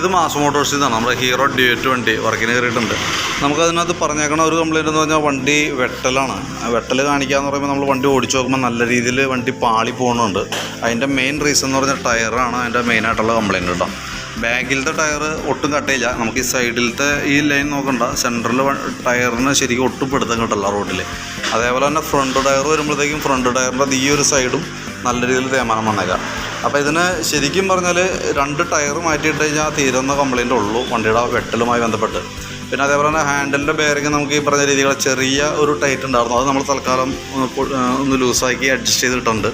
ഇത് മാസ് മോട്ടോഴ്സിൽ നിന്നാണ് നമ്മുടെ ഹീറോ ഡ്യൂറ്റ് വണ്ടി വർക്കിന് കയറിയിട്ടുണ്ട്. നമുക്കതിനകത്ത് പറഞ്ഞേക്കണ ഒരു കംപ്ലയിന്റ് എന്ന് പറഞ്ഞാൽ വണ്ടി വെട്ടലാണ്. വെട്ടൽ കാണിക്കാന്ന് പറയുമ്പോൾ നമ്മൾ വണ്ടി ഓടിച്ചു നോക്കുമ്പോൾ നല്ല രീതിയിൽ വണ്ടി പാളി പോകുന്നുണ്ട്. അതിന്റെ മെയിൻ റീസൺ എന്ന് പറഞ്ഞാൽ ടയറാണ് അതിന്റെ മെയിനായിട്ടുള്ള കംപ്ലയിന്റ് കേട്ടോ. ബാക്കിലത്തെ ടയർ ഒട്ടും കട്ടയില്ല നമുക്ക് ഈ സൈഡിലത്തെ ഈ ലൈൻ നോക്കണ്ട. സെൻട്രൽ ടയറിന് ശരിക്കും ഒട്ടും പിടുത്തം കിട്ടില്ല റോഡിൽ അതേപോലെ തന്നെ ഫ്രണ്ട് ടയർ വരുമ്പോഴത്തേക്കും ഫ്രണ്ട് ടയറിന്റെ ഈ ഒരു സൈഡും നല്ല രീതിയിൽ തേമാനം വന്നേക്കാം. അപ്പോൾ ഇതിന് ശരിക്കും പറഞ്ഞാൽ രണ്ട് ടയർ മാറ്റിയിട്ട് കഴിഞ്ഞാൽ തീരുന്ന കംപ്ലയിന്റ് ഉള്ളൂ. വണ്ടിയുടെ വെട്ടലുമായി ബന്ധപ്പെട്ട്. പിന്നെ അതേപോലെ തന്നെ ഹാൻഡിലിന്റെ ബെയറിങ് നമുക്ക് ഈ പറഞ്ഞ രീതിയിൽ ചെറിയ ഒരു ടൈറ്റ് ഉണ്ടായിരുന്നു. അത് നമ്മൾ തൽക്കാലം ഒന്ന് ലൂസാക്കി അഡ്ജസ്റ്റ് ചെയ്തിട്ടുണ്ട്.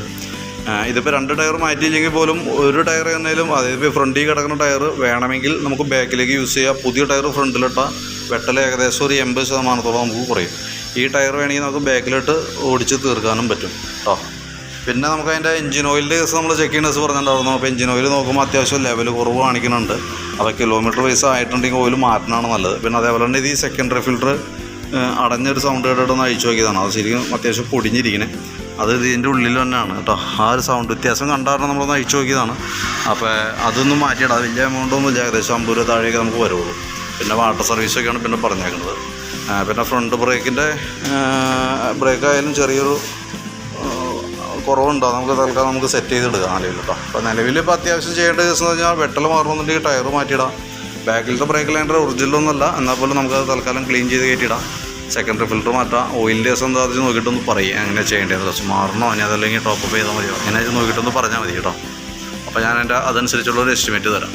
ഇതിപ്പോൾ രണ്ട് ടയർ മാറ്റിയില്ലെങ്കിൽ പോലും ഒരു ടയർ എന്നാലും അതായത് ഫ്രണ്ടിൽ കിടക്കുന്ന ടയർ വേണമെങ്കിൽ നമുക്ക് ബാക്കിലേക്ക് യൂസ് ചെയ്യാം. പുതിയ ടയർ ഫ്രണ്ടിലിട്ട വെട്ടൽ ഏകദേശം ഒരു എൺപത് ശതമാനത്തോളം നമുക്ക് കുറയും. ഈ ടയർ വേണമെങ്കിൽ നമുക്ക് ബാക്കിലിട്ട് ഓടിച്ച് തീർക്കാനും പറ്റും. കേട്ടോ പിന്നെ നമുക്ക് അതിന്റെ എഞ്ചിൻ ഓയിലിന്റെ കേസ് നമ്മൾ ചെക്ക് ചെയ്യുന്ന കേസ് പറഞ്ഞിട്ടുണ്ടായിരുന്നു. അപ്പോൾ എഞ്ചിൻ ഓയിൽ നോക്കുമ്പോൾ അത്യാവശ്യം ലെവൽ കുറവ് കാണിക്കുന്നുണ്ട്. അപ്പോൾ കിലോമീറ്റർ വൈസ് ആയിട്ടുണ്ടെങ്കിൽ ഓയിൽ മാറ്റണമാണ് നല്ലത്. പിന്നെ അതേപോലെ തന്നെ ഇത് ഈ സെക്കൻഡറി ഫിൽറ്റർ അടഞ്ഞൊരു സൗണ്ട് കേട്ടിട്ടൊന്ന് അഴിച്ചു നോക്കിയതാണ്. അത് ശരിക്കും അത്യാവശ്യം പൊടിഞ്ഞിരിക്കണേ. അത് ഇതിന്റെ ഉള്ളിൽ തന്നെയാണ് കേട്ടോ. ആ ഒരു സൗണ്ട് വ്യത്യാസം കണ്ടാരണം നമ്മളൊന്ന് അഴിച്ചു നോക്കിയതാണ്. അപ്പോൾ അതൊന്നും മാറ്റിയിടാം. വലിയ എമൗണ്ട് ഒന്നുമില്ല. ഏകദേശം അമ്പത് രൂപ താഴെയൊക്കെ നമുക്ക് വരുള്ളൂ. പിന്നെ വാട്ടർ സർവീസൊക്കെയാണ് പിന്നെ പറഞ്ഞേക്കുന്നത്. പിന്നെ ഫ്രണ്ട് ബ്രേക്കിന്റെ ബ്രേക്ക് ആയാലും ചെറിയൊരു കുറവുണ്ടോ? നമുക്ക് തൽക്കാലം നമുക്ക് സെറ്റ് ചെയ്തെടുക്കാം ആലയിൽ കേട്ടോ അപ്പോൾ നിലവിൽ ഇപ്പോൾ അത്യാവശ്യം ചെയ്യേണ്ട കേസ് എന്ന് പറഞ്ഞാൽ വെട്ടൽ മാറണമെന്നുണ്ടെങ്കിൽ ടയർ മാറ്റിയിടാം. ബാക്കിലത്തെ ബ്രേക്ക് ലൈനർ ഒറിജിനലൊന്നുമല്ല എന്നാൽ പോലും നമുക്കത് തൽക്കാലം ക്ലീൻ ചെയ്ത് കയറ്റിയിടാം. സെക്കൻഡറി ഫിൽറ്റർ മാറ്റാം. ഓയിലിന്റെ കേസ് എന്താ വെച്ച് നോക്കിയിട്ടൊന്ന് പറയും. എങ്ങനെ ചെയ്യേണ്ടത്? കുറച്ച് മാറണോ? ഇനി അതല്ലെങ്കിൽ ടോപ്പ് ചെയ്താൽ മതിയോ? അങ്ങനെ നോക്കിയിട്ടൊന്ന് പറഞ്ഞാൽ മതി കേട്ടോ അപ്പോൾ ഞാൻ എന്റെ അതനുസരിച്ചുള്ളൊരു എസ്റ്റിമേറ്റ് തരാം.